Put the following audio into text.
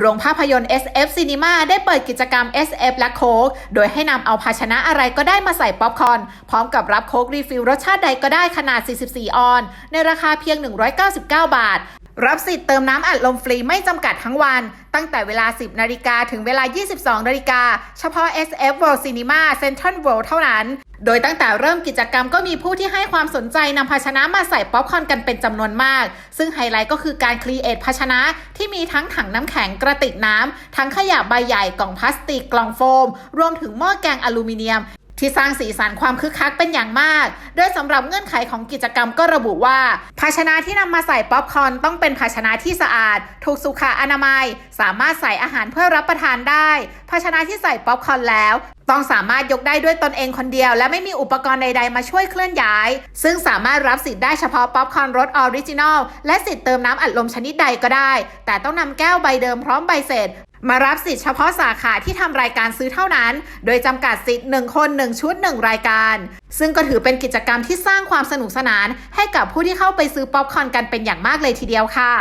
โรงภาพยนตร์ SF Cinema ได้เปิดกิจกรรม SF และโค้กโดยให้นำเอาภาชนะอะไรก็ได้มาใส่ป๊อปคอร์นพร้อมกับรับโค้กรีฟิลรสชาติใดก็ได้ขนาด 44 ออน ในราคาเพียง 199 บาท รับสิทธิ์เติมน้ำอัดลมฟรีไม่จำกัดทั้งวัน ตั้งแต่เวลา 10 นาฬิกาถึงเวลา 22 นาฬิกา เฉพาะ SF World Cinema Central World เท่านั้น โดยตั้งแต่เริ่มกิจกรรมก็มีผู้ที่ให้ความสนใจนำภาชนะมาใส่ป๊อปคอร์นกันเป็นจำนวนมาก ซึ่งไฮไลท์ก็คือการครีเอทภาชนะที่มีทั้งถังน้ำแข็งกระติกน้ำทั้งขยะใบใหญ่กล่องพลาสติกกล่องโฟม รวมถึงหม้อแกงอลูมิเนียม ที่สร้างสีสันความคึกคักเป็นอย่างมาก โดยสำหรับเงื่อนไขของกิจกรรมก็ระบุว่า ภาชนะที่นำมาใส่ป๊อปคอร์นต้องเป็นภาชนะที่สะอาด ถูกสุขอนามัย สามารถใส่อาหารเพื่อรับประทานได้ ภาชนะที่ใส่ป๊อปคอร์นแล้ว ต้องสามารถยกได้ด้วยตนเองคนเดียว และไม่มีอุปกรณ์ใด ๆ มาช่วยเคลื่อนย้าย ซึ่งสามารถรับสิทธิ์ได้เฉพาะป๊อปคอร์นรสออริจินอลและสิทธิ์เติมน้ำอัดลมชนิดใดก็ได้ แต่ต้องนำแก้วใบเดิมพร้อมใบเสร็จ มารับสิทธิ์เฉพาะสาขาที่ทำรายการซื้อเท่านั้น โดยจำกัดสิทธิ์ 1 คน 1 ชุด 1 รายการ ซึ่งก็ถือเป็นกิจกรรมที่สร้างความสนุกสนาน ให้กับผู้ที่เข้าไปซื้อป๊อปคอร์นกันเป็นอย่างมากเลยทีเดียวค่ะ